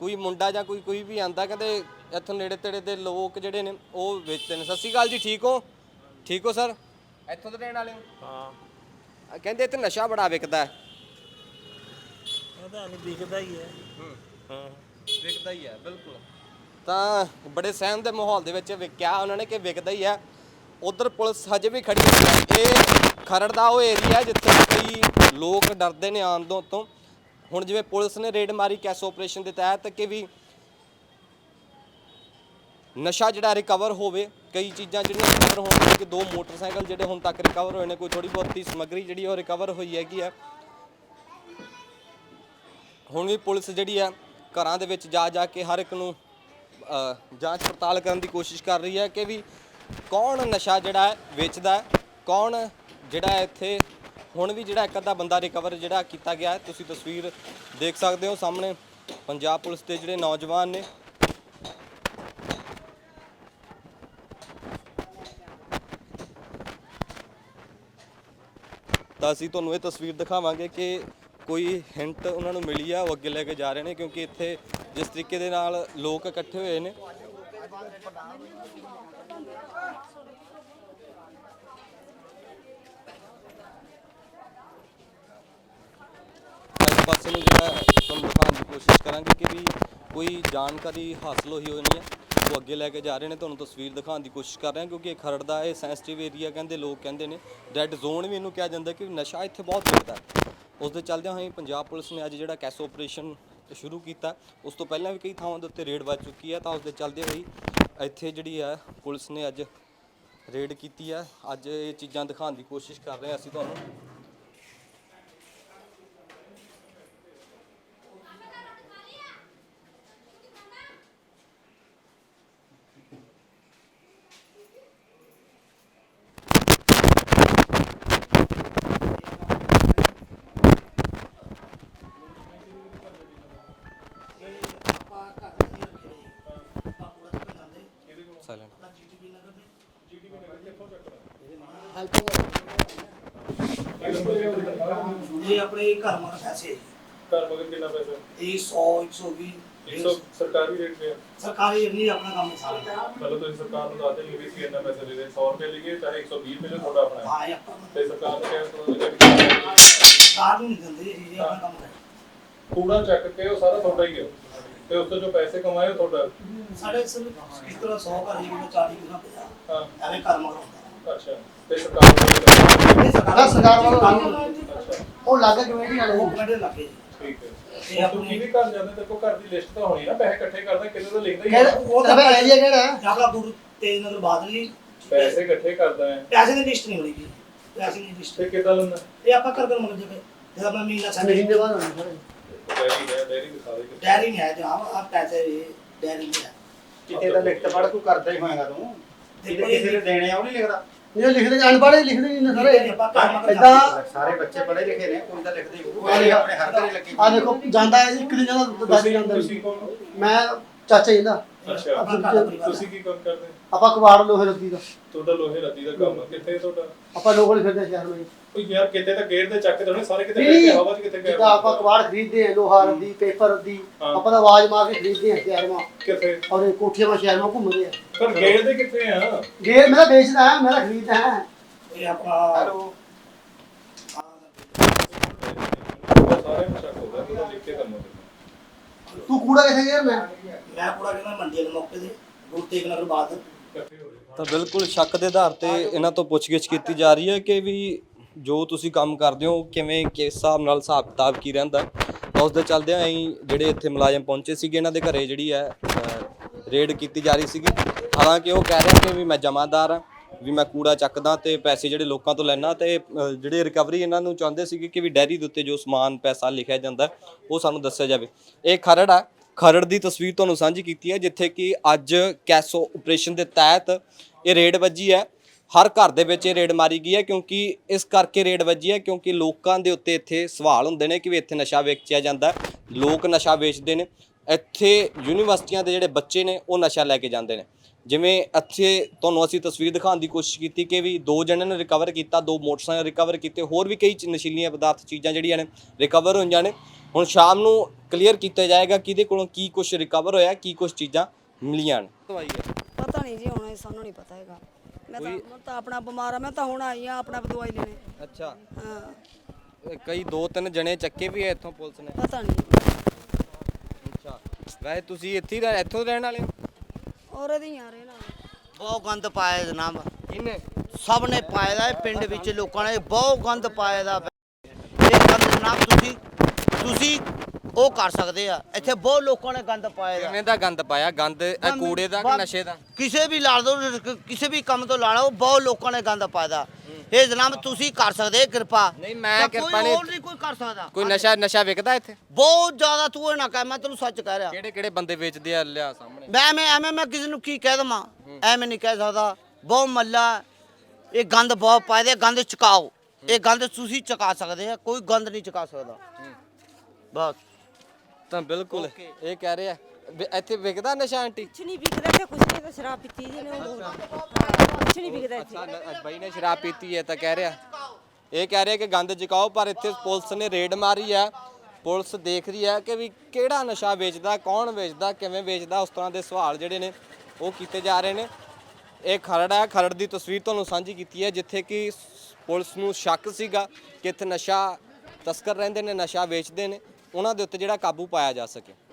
ਕੋਈ ਮੁੰਡਾ ਜਾਂ ਕੋਈ ਕੋਈ ਵੀ ਆਂਦਾ ਕਹਿੰਦੇ ਇੱਥੋਂ ਨੇੜੇ ਤੇੜੇ ਦੇ ਲੋਕ ਜਿਹੜੇ ਨੇ ਉਹ ਵੇਚਦੇ ਨੇ। ਸਤਿ ਸ਼੍ਰੀ ਅਕਾਲ ਜੀ ਠੀਕ ਹੋ? ਠੀਕ ਹੋ ਸਰ? ਇੱਥੋਂ ਦੇ ਰਹਿਣ ਵਾਲੇ ਹੋ? ਹਾਂ। ਕਹਿੰਦੇ ਇੱਥੇ ਨਸ਼ਾ ਬੜਾ ਵਿਕਦਾ ਹੈ। ਪਤਾ ਨਹੀਂ ਦਿਖਦਾ ਹੀ ਹੈ। ਹਾਂ। ਵਿਕਦਾ ਹੀ ਹੈ ਬਿਲਕੁਲ। ਤਾਂ ਬੜੇ ਸਹਿਮ ਦੇ ਮਾਹੌਲ ਦੇ ਵਿੱਚ ਵਿਕਿਆ ਉਹਨਾਂ ਨੇ ਕਿ ਵਿਕਦਾ ਹੀ ਹੈ। ਉਧਰ ਪੁਲਿਸ ਹਜੇ ਵੀ ਖੜੀ ਹੈ। ਇਹ ਖਰੜ ਦਾ ਉਹ ਏਰੀਆ ਜਿੱਥੇ ਕਈ ਲੋਕ ਡਰਦੇ ਨੇ ਆਉਣ ਤੋਂ ਤੋਂ ਹੁਣ ਜਿਵੇਂ ਪੁਲਿਸ ਨੇ ਰੇਡ ਮਾਰੀ ਕੈਸ ਆਪਰੇਸ਼ਨ ਦੇ ਤਹਿਤ ਕਿ ਵੀ ਨਸ਼ਾ ਜਿਹੜਾ ਰਿਕਵਰ ਹੋਵੇ ਕਈ ਚੀਜ਼ਾਂ ਜਿਹੜੀਆਂ ਰਿਕਵਰ ਹੋਣ ਕਿ ਦੋ ਮੋਟਰਸਾਈਕਲ ਜਿਹੜੇ ਹੁਣ ਤੱਕ ਰਿਕਵਰ ਹੋਏ ਨੇ ਕੋਈ ਥੋੜੀ ਬਹੁਤੀ ਸਮੱਗਰੀ ਜਿਹੜੀ ਉਹ ਰਿਕਵਰ ਹੋਈ ਹੈਗੀ ਆ ਹੁਣ ਵੀ ਪੁਲਿਸ ਜਿਹੜੀ ਆ ਘਰਾਂ ਦੇ ਵਿੱਚ ਜਾ ਜਾ ਕੇ ਹਰ ਇੱਕ ਨੂੰ ਅ, ਜਾਂਚ ਪੜਤਾਲ ਕਰਨ ਦੀ ਕੋਸ਼ਿਸ਼ ਕਰ ਰਹੀ ਹੈ ਕਿ ਵੀ ਕੌਣ ਨਸ਼ਾ ਜਿਹੜਾ ਹੈ ਵੇਚਦਾ ਹੈ ਕੌਣ ਜਿਹੜਾ ਹੈ ਇੱਥੇ ਹੁਣ ਵੀ ਜਿਹੜਾ ਇੱਕ ਅੱਧਾ ਬੰਦਾ ਰਿਕਵਰ ਜਿਹੜਾ ਕੀਤਾ ਗਿਆ ਹੈ ਤੁਸੀਂ ਤਸਵੀਰ ਦੇਖ ਸਕਦੇ ਹੋ ਸਾਹਮਣੇ ਪੰਜਾਬ ਪੁਲਿਸ ਦੇ ਜਿਹੜੇ ਨੌਜਵਾਨ ਨੇ। ਤਾਂ ਅਸੀਂ ਤੁਹਾਨੂੰ ਇਹ ਤਸਵੀਰ ਦਿਖਾਵਾਂਗੇ ਕਿ ਕੋਈ ਹਿੰਟ ਉਹਨਾਂ ਨੂੰ ਮਿਲੀ ਆ, ਉਹ ਅੱਗੇ ਲੈ ਕੇ ਜਾ ਰਹੇ ਨੇ, ਕਿਉਂਕਿ ਇੱਥੇ ਜਿਸ ਤਰੀਕੇ ਦੇ ਨਾਲ ਲੋਕ ਇਕੱਠੇ ਹੋਏ ਨੇ। ਇਸ ਪਾਸੇ ਨੂੰ ਜਿਹੜਾ ਤੁਹਾਨੂੰ ਦਿਖਾਉਣ ਦੀ ਕੋਸ਼ਿਸ਼ ਕਰਾਂਗੇ ਕਿ ਵੀ ਕੋਈ ਜਾਣਕਾਰੀ ਹਾਸਲ ਹੋਈ ਹੋਣੀ ਹੈ ਉਹ ਅੱਗੇ ਲੈ ਕੇ ਜਾ ਰਹੇ ਨੇ। ਤੁਹਾਨੂੰ ਤਸਵੀਰ ਦਿਖਾਉਣ ਦੀ ਕੋਸ਼ਿਸ਼ ਕਰ ਰਹੇ ਹਾਂ, ਕਿਉਂਕਿ ਇਹ ਖਰੜ ਦਾ ਇਹ ਸੈਂਸਿਟਿਵ ਏਰੀਆ ਕਹਿੰਦੇ ਲੋਕ ਕਹਿੰਦੇ ਨੇ। ਰੈੱਡ ਜ਼ੋਨ ਵੀ ਇਹਨੂੰ ਕਿਹਾ ਜਾਂਦਾ ਕਿ ਨਸ਼ਾ ਇੱਥੇ ਬਹੁਤ ਵਿਕਦਾ ਹੈ ਉਸ ਦੇ ਚੱਲਦਿਆਂ ਹੋਏ ਪੰਜਾਬ ਪੁਲਿਸ ਨੇ ਅੱਜ ਜਿਹੜਾ ਕੈਸੋ ਆਪਰੇਸ਼ਨ ਸ਼ੁਰੂ ਕੀਤਾ, ਉਸ ਤੋਂ ਪਹਿਲਾਂ ਵੀ ਕਈ ਥਾਵਾਂ ਦੇ ਉੱਤੇ ਰੇਡ ਵੱਜ ਚੁੱਕੀ ਹੈ, ਤਾਂ ਉਸ ਦੇ ਚੱਲਦੇ ਹੋਈ ਇੱਥੇ ਜਿਹੜੀ ਹੈ ਪੁਲਿਸ ਨੇ ਅੱਜ ਰੇਡ ਕੀਤੀ ਹੈ। ਅੱਜ ਇਹ ਚੀਜ਼ਾਂ ਦਿਖਾਉਣ ਦੀ ਕੋਸ਼ਿਸ਼ ਕਰ ਰਹੇ ਹਾਂ ਅਸੀਂ ਤੁਹਾਨੂੰ। ਆਪਣੇ ਘਰ ਮਾਰ ਪੈਸੇ ਘਰ ਮਗਰ ਕਿੰਨਾ ਪੈਸਾ? ਇਹ 100 120 100 ਸਰਕਾਰੀ ਰੇਟ ਤੇ ਆ? ਸਰਕਾਰੀ ਨਹੀਂ ਆਪਣਾ ਕੰਮ ਸਾਰਾ। ਮਤਲਬ ਤੁਸੀਂ ਸਰਕਾਰ ਨੂੰ ਦੱਸਦੇ ਨਹੀਂ ਵੀ ਸੀ ਇੰਨਾ ਪੈਸਾ ਦੇ ਦੇ 100 ਰੁਪਏ ਲਈਏ ਚਾਹੇ 120 ਰੁਪਏ ਤੁਹਾਡਾ ਆਪਣਾ। ਹੈ। ਇਹ ਆਪਣਾ ਤੇ ਸਰਕਾਰ ਨੂੰ ਕਿਹਾ ਸਰਕਾਰ ਨੂੰ ਨਹੀਂ ਦਿੰਦੇ ਇਹ ਆਪਣਾ ਕੰਮ ਹੈ। ਕੂੜਾ ਚੱਕ ਕੇ ਉਹ ਸਾਰਾ ਤੁਹਾਡਾ ਹੀ ਹੈ ਤੇ ਉਸ ਤੋਂ ਜੋ ਪੈਸੇ ਕਮਾਏ ਉਹ ਤੁਹਾਡਾ। ਸਾਡੇ ਇਸ ਤਰ੍ਹਾਂ 100 ਘਰ ਹੀ 40 ਗੁਣਾ 50 ਹਾਂ। ਐਵੇਂ ਘਰ ਮਾਰ ਹੁੰਦਾ। ਅੱਛਾ। ਤੇ ਸਰਕਾਰ ਵੱਲੋਂ ਇਹ ਸਰਕਾਰ ਸਰਕਾਰ ਵੱਲੋਂ ਕਾਨੂੰਨ ਅੱਛਾ। ਉਹ ਲੱਗ ਕਮੇਟੀ ਨਾਲ ਉਹ ਕਮੇਟੀ ਲੱਗੇ? ਠੀਕ ਹੈ। ਇਹ ਤੂੰ ਆਪਣੀ ਕਿਹਦੇ ਘਰ ਜਾਂਦਾ ਤੇ ਕੋ ਘਰ ਦੀ ਲਿਸਟ ਤਾਂ ਹੋਣੀ ਨਾ ਪੈਸੇ ਇਕੱਠੇ ਕਰਦਾ ਕਿਹਦੇ ਤੋਂ ਲਿਖਦਾ ਹੀ ਹੈ। ਕਹਿੰਦਾ ਉਹ ਤਾਂ ਫਿਰ ਏਰੀਆ ਕਿਹੜਾ? ਜਾਗਲਾ ਦੂਰ ਤੇਜ਼ ਨਗਰ ਬਾਦਲੀ ਪੈਸੇ ਇਕੱਠੇ ਕਰਦਾ ਹੈ। ਪੈਸੇ ਦੀ ਲਿਸਟ ਨਹੀਂ ਹੋਣੀ ਜੀ। ਪੈਸੇ ਦੀ ਲਿਸਟ। ਤੇ ਕਿਦਾਂ ਲੰਨਾ ਇਹ ਆਪਾਂ ਕਰ ਕਰ ਮੰਨ ਜਵੇ ਜਦ ਆਪਣਾ ਮਹੀਨਾ ਸਾਡੇ ਮਹੀਨੇ ਬਾਅਦ ਹੋਣਾ ਸਾਰੇ। ਡੈਰੀ ਹੈ ਡੈਰੀ ਦਿਖਾ ਦੇ ਕਿੱਥੇ। ਡੈਰੀ ਨਹੀਂ ਹੈ ਜਨਾਬ ਆ ਪੈਸੇ ਡੈਰੀ ਨਹੀਂ ਹੈ। ਕਿਤੇ ਤਾਂ ਲਿਖਤ ਪੜ ਤੂੰ ਕਰਦਾ ਹੀ ਹੋਏਗਾ ਤੂੰ। ਜੇ ਕਿਸੇ ਨੇ ਦੇਣੇ ਆ ਉਹ ਨਹੀਂ ਲਿਖਦਾ। ਇਹ ਲਿਖਦੇ ਅਨਪੜ੍ਹ ਲਿਖਦੇ ਨਹੀਂ ਨੇ ਸਾਰੇ। ਇਦਾਂ ਸਾਰੇ ਬੱਚੇ ਪੜ੍ਹੇ ਲਿਖੇ ਨੇ ਕੋਈ ਤਾਂ ਲਿਖਦੇ ਹੀ ਹੋਊ। ਆ ਦੇਖੋ, ਆਪਣੇ ਹਰ ਘਰੇ ਲੱਗੀ ਆ ਦੇਖੋ ਜਾਂਦਾ ਹੈ ਇੱਕ ਦਿਨ ਜਾਂਦਾ ਦਾਦੀ ਜਾਂਦਾ ਮੈਂ ਚਾਚਾ ਜੀ ਦਾ। ਅੱਛਾ। ਤੁਸੀਂ ਕੀ ਕੰਮ ਕਰਦੇ? ਆਪਾਂ ਕਬਾੜ ਲੋਹੇ ਰੱਦੀ ਦਾ। ਤੁਹਾਡਾ ਲੋਹੇ ਰੱਦੀ ਦਾ ਕੰਮ ਕਿੱਥੇ ਤੁਹਾਡਾ? ਆਪਾਂ ਲੋਹੇ ਫਿਰਦੇ ਸ਼ਹਿਰ ਵਿੱਚ। ਕੋਈ ਯਾਰ ਕਿਤੇ ਤਾਂ ਗੇਰ ਦੇ ਚੱਕ ਦੇਣੇ ਸਾਰੇ ਕਿਤੇ ਕਿਤੇ ਹਵਾ ਕਿਤੇ ਗਏ ਜਿੱਦਾਂ ਆਪਾਂ ਕਬਾੜ ਖਰੀਦਦੇ ਆ ਲੋਹਾ ਰੱਦੀ ਪੇਪਰ ਰੱਦੀ ਆਪਾਂ ਤਾਂ ਆਵਾਜ਼ ਮਾਰ ਕੇ ਖਰੀਦਦੇ ਆ ਸ਼ਹਿਰ। ਮਾ ਕਿੱਥੇ? ਔਰ ਕੋਠੀਆਂ ਮਾ ਸ਼ਹਿਰ ਮਾ ਘੁੰਮਦੇ ਆ ਪਰ ਗੇਰ ਦੇ ਕਿੱਥੇ ਆ? ਗੇਰ ਮੇਰਾ ਵੇਚਦਾ ਹੈ ਮੇਰਾ ਖਰੀਦਦਾ। ਹੈ ਇਹ ਆਪਾਂ ਹੈਲੋ। ਤਾਂ ਬਿਲਕੁਲ ਸ਼ੱਕ ਦੇ ਆਧਾਰ ਤੇ ਇਹਨਾਂ ਤੋਂ ਪੁੱਛਗਿੱਛ ਕੀਤੀ ਜਾ ਰਹੀ ਹੈ ਕਿ ਵੀ ਜੋ ਤੁਸੀਂ ਕੰਮ ਕਰਦੇ ਹੋ ਕਿਵੇਂ ਕਿਸ ਹਿਸਾਬ ਨਾਲ ਹਿਸਾਬ ਕਿਤਾਬ ਕੀ ਰਹਿੰਦਾ? ਤਾਂ ਉਸ ਦੇ ਚੱਲਦਿਆਂ ਅਸੀਂ ਜਿਹੜੇ ਇੱਥੇ ਮੁਲਾਜ਼ਮ ਪਹੁੰਚੇ ਸੀਗੇ ਇਹਨਾਂ ਦੇ ਘਰੇ ਜਿਹੜੀ ਹੈ ਰੇਡ ਕੀਤੀ ਜਾ ਰਹੀ ਸੀਗੀ। ਹਾਲਾਂਕਿ ਉਹ ਕਹਿ ਰਹੇ ਕਿ ਵੀ ਮੈਂ ਜਮਾਦਾਰ ਹਾਂ। ਵੀ ਮੈਂ ਕੂੜਾ ਚੱਕਦਾ ਤੇ ਪੈਸੇ ਜਿਹੜੇ ਲੋਕਾਂ ਤੋਂ ਲੈਣਾ ਤੇ ਅਹ, ਜਿਹੜੇ ਰਿਕਵਰੀ ਇਹਨਾਂ ਨੂੰ ਚਾਹੁੰਦੇ ਸੀਗੇ ਕਿ ਵੀ ਡੈਰੀ ਦੇ ਉੱਤੇ ਜੋ ਸਮਾਨ ਪੈਸਾ ਲਿਖਿਆ ਜਾਂਦਾ ਹੈ, ਉਹ ਸਾਨੂੰ ਦੱਸਿਆ ਜਾਵੇ। ਇਹ ਖਰੜ ਆ ਖਰੜ ਦੀ ਤਸਵੀਰ ਤੁਹਾਨੂੰ ਸਾਂਝੀ ਕੀਤੀ ਹੈ ਜਿੱਥੇ ਕਿ ਅੱਜ ਕੈਸੋ ਆਪਰੇਸ਼ਨ ਦੇ ਤਹਿਤ ਇਹ ਰੇਡ ਵੱਜੀ ਹੈ। ਹਰ ਘਰ ਦੇ ਵਿੱਚ ਇਹ ਰੇਡ ਮਾਰੀ ਗਈ ਹੈ ਕਿਉਂਕਿ ਇਸ ਕਰਕੇ ਰੇਡ ਵੱਜੀ ਹੈ ਕਿਉਂਕਿ ਲੋਕਾਂ ਦੇ ਉੱਤੇ ਇੱਥੇ ਸਵਾਲ ਹੁੰਦੇ ਨੇ ਕਿ ਵੀ ਇੱਥੇ ਨਸ਼ਾ ਵੇਚਿਆ ਜਾਂਦਾ ਹੈ। ਲੋਕ ਨਸ਼ਾ ਵੇਚਦੇ ਨੇ। ਇੱਥੇ ਯੂਨੀਵਰਸਿਟੀਆਂ ਦੇ ਜਿਹੜੇ ਬੱਚੇ ਨੇ ਉਹ ਨਸ਼ਾ ਲੈ ਕੇ ਜਾਂਦੇ ਨੇ। ਜਿਵੇਂ ਇੱਥੇ ਤੁਹਾਨੂੰ ਅਸੀਂ ਤਸਵੀਰ ਦਿਖਾਉਣ ਦੀ ਕੋਸ਼ਿਸ਼ ਕੀਤੀ ਕਿ ਵੀ ਦੋ ਜਣਿਆਂ ਨੇ ਰਿਕਵਰ ਕੀਤਾ ਦੋ ਮੋਟਰਸਾਈਕਲ ਰਿਕਵਰ ਕੀਤੇ ਹੋਰ ਵੀ ਕਈ ਨਸ਼ੀਲੀਆਂ ਪਦਾਰਥ ਚੀਜ਼ਾਂ ਜਿਹੜੀਆਂ ਨੇ ਰਿਕਵਰ ਹੋਈਆਂ ਨੇ। ਹੁਣ ਸ਼ਾਮ ਨੂੰ ਕਲੀਅਰ ਕੀਤਾ ਜਾਏਗਾ ਕਿਹਦੇ ਕੋਲੋਂ ਕੀ ਕੁਝ ਰਿਕਵਰ ਹੋਇਆ ਕੀ ਕੁਝ ਚੀਜ਼ਾਂ ਮਿਲੀਆਂ ਨੇ। ਦਵਾਈ ਹੈ ਪਤਾ ਨਹੀਂ ਜੀ ਹੁਣ ਸਾਨੂੰ ਨਹੀਂ ਪਤਾ ਹੈਗਾ। ਮੈਂ ਤਾਂ ਮੈਂ ਤਾਂ ਆਪਣਾ ਬਿਮਾਰ ਆ ਮੈਂ ਤਾਂ ਹੁਣ ਆਈ ਆ ਆਪਣਾ ਦਵਾਈ ਲੈਣੇ। ਅੱਛਾ। ਹਾਂ। ਕਈ ਦੋ ਤਿੰਨ ਜਣੇ ਚੱਕੇ ਵੀ ਐ ਇੱਥੋਂ ਪੁਲਿਸ ਨੇ। ਪਤਾ ਨਹੀਂ। ਵੈਸੇ ਤੁਸੀਂ ਇੱਥੇ ਹੀ ਰਹਿ- ਇੱਥੋਂ ਦੇ ਰਹਿਣ ਵਾਲੇ ਹੋ? ਔਰ ਇਹਦੀ ਆ ਰਹੇ ਨਾ ਬਹੁਤ ਗੰਦ ਪਾਇਆ ਜਨਾਬ ਕਿੰਨੇ? ਸਭ ਨੇ ਪਾਇਆ ਦਾ ਇਹ ਪਿੰਡ ਵਿੱਚ ਲੋਕਾਂ ਨੇ ਬਹੁਤ ਗੰਦ ਪਾਇਆ ਦਾ। ਇਹ ਗੰਦ ਜਨਾਬ ਤੁਸੀਂ ਤੁਸੀਂ ਉਹ ਕਰ ਸਕਦੇ ਆ। ਇੱਥੇ ਬਹੁਤ ਲੋਕਾਂ ਨੇ ਗੰਦ ਪਾਇਆ ਦਾ। ਕਿਵੇਂ ਦਾ ਗੰਦ ਪਾਇਆ? ਗੰਦ ਇਹ ਕੂੜੇ ਦਾ ਕਿ ਨਸ਼ੇ ਦਾ? ਕਿਸੇ ਵੀ ਲਾ ਦੋ ਕਿਸੇ ਵੀ ਕੰਮ ਤੋਂ ਲਾ ਲਓ ਬਹੁਤ ਲੋਕਾਂ ਨੇ ਗੰਦ ਪਾਇਆ ਦਾ। ਇਹ ਜਨਾਬ ਤੁਸੀਂ ਕਰ ਸਕਦੇ ਕਿਰਪਾ। ਨਹੀਂ, ਮੈਂ ਕਿਰਪਾ ਕੋਈ ਨਹੀਂ- ਨਹੀਂ ਕੋਈ ਕਰ ਸਕਦਾ। ਕੋਈ ਨਸ਼ਾ ਨਸ਼ਾ ਵਿਕਦਾ ਇੱਥੇ? ਬਹੁਤ ਜ਼ਿਆਦਾ ਤੂੰ ਇਹ ਨਾ ਕਹਿ ਮੈਂ ਤੈਨੂੰ ਸੱਚ ਕਹਿ ਰਿਹਾ। ਕਿਹੜੇ ਕਿਹੜੇ ਬੰਦੇ ਵੇਚਦੇ ਆ ਲਿਆ ਸਾਹਮਣੇ? ਮੈਂ ਮੈਂ ਐਵੇਂ ਮੈਂ ਕਿਸੇ ਨੂੰ ਕੀ ਕਹਿ ਦਵਾਂ? ਐਵੇਂ ਨਹੀਂ ਕਹਿ ਸਕਦਾ। ਬਹੁਤ ਮੱਲਾ ਇਹ ਗੰਦ ਬਹੁਤ ਪਾਏ ਦੇ ਗੰਦ ਚੁਕਾਓ। ਇਹ ਗੰਦ ਤੁਸੀਂ ਚੁਕਾ ਸਕਦੇ ਆ ਕੋਈ ਗੰਦ ਨਹੀਂ ਚੁਕਾ ਸਕਦਾ। ਬਸ। ਤਾਂ ਬਿਲਕੁਲ। ਇਹ ਕਹਿ ਰਿਹਾ। ਇੱਥੇ ਵਿਕਦਾ ਨਸ਼ਾ ਆਂਟੀ? ਕੁਛ ਨਹੀਂ ਵਿਕਦਾ ਤੇ ਕੁਛ ਨਹੀਂ ਤਾਂ ਸ਼ਰਾਬ ਪੀਤੀ ਜੀ ਨੇ ਉਹ। ਕੁਛ ਨਹੀਂ ਵਿਕਦਾ ਇੱਥੇ। ਅੱਛਾ ਨ- ਬਾਈ ਨੇ ਸ਼ਰਾਬ ਪੀਤੀ ਹੈ ਤਾਂ ਕਹਿ ਰਿਹਾ। ਇਹ ਕਹਿ ਰਿਹਾ ਕਿ ਗੰਦ ਚਕਾਓ ਪਰ ਇੱਥੇ ਪੁਲਿਸ ਨੇ ਰੇਡ ਮਾਰੀ ਹੈ। ਪੁਲਿਸ ਦੇਖ ਰਹੀ ਹੈ ਕਿ ਵੀ ਕਿਹੜਾ ਨਸ਼ਾ ਵੇਚਦਾ, ਕੌਣ ਵੇਚਦਾ, ਕਿਵੇਂ ਵੇਚਦਾ, ਉਸ ਤਰ੍ਹਾਂ ਦੇ ਸਵਾਲ ਜਿਹੜੇ ਨੇ ਉਹ ਕੀਤੇ ਜਾ ਰਹੇ ਨੇ। ਇਹ ਖਰੜ ਹੈ, ਖਰੜ ਦੀ ਤਸਵੀਰ ਤੁਹਾਨੂੰ ਸਾਂਝੀ ਕੀਤੀ ਹੈ, ਜਿੱਥੇ ਕਿ ਸ- ਪੁਲਿਸ ਨੂੰ ਸ਼ੱਕ ਸੀਗਾ ਕਿ ਇੱਥੇ ਨਸ਼ਾ ਤਸਕਰ ਰਹਿੰਦੇ ਨੇ, ਨਸ਼ਾ ਵੇਚਦੇ ਨੇ। ਉਹਨਾਂ ਦੇ ਉੱਤੇ ਜਿਹੜਾ ਕਾਬੂ ਪਾਇਆ ਜਾ ਸਕੇ।